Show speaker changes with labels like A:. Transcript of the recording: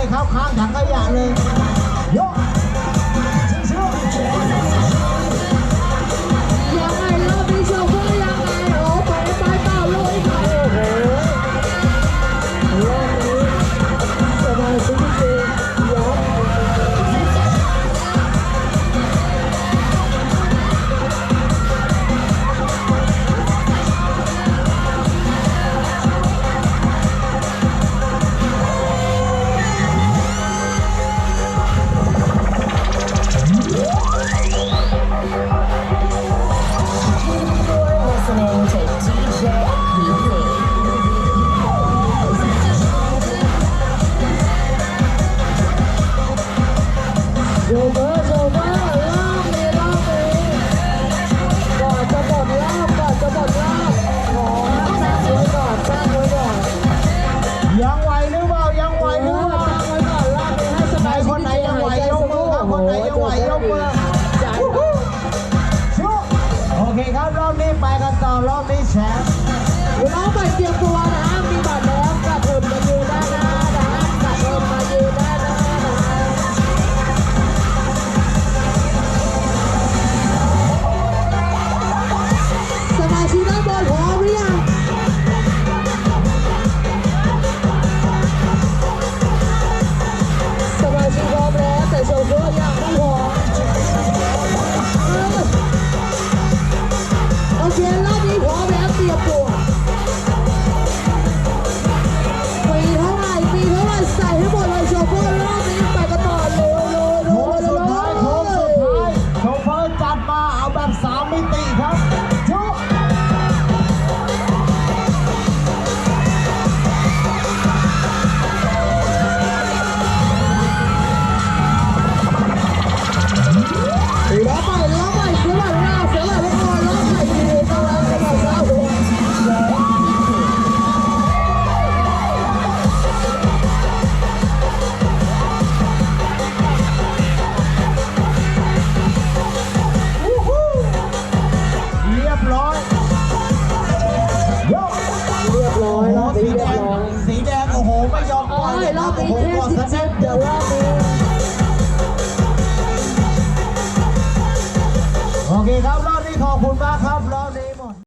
A: เลยครับข้างถังขยะเลย love tí ้
B: ยเรียบร้อ
A: ยรอ
B: บสี
A: แด
B: งสีแดงโอ้โหไม่ยอ
A: มป
B: ล่อยล
A: รอ
B: บนี้เจริ
A: งด
B: สะเด็
A: ด
B: เดี๋ยว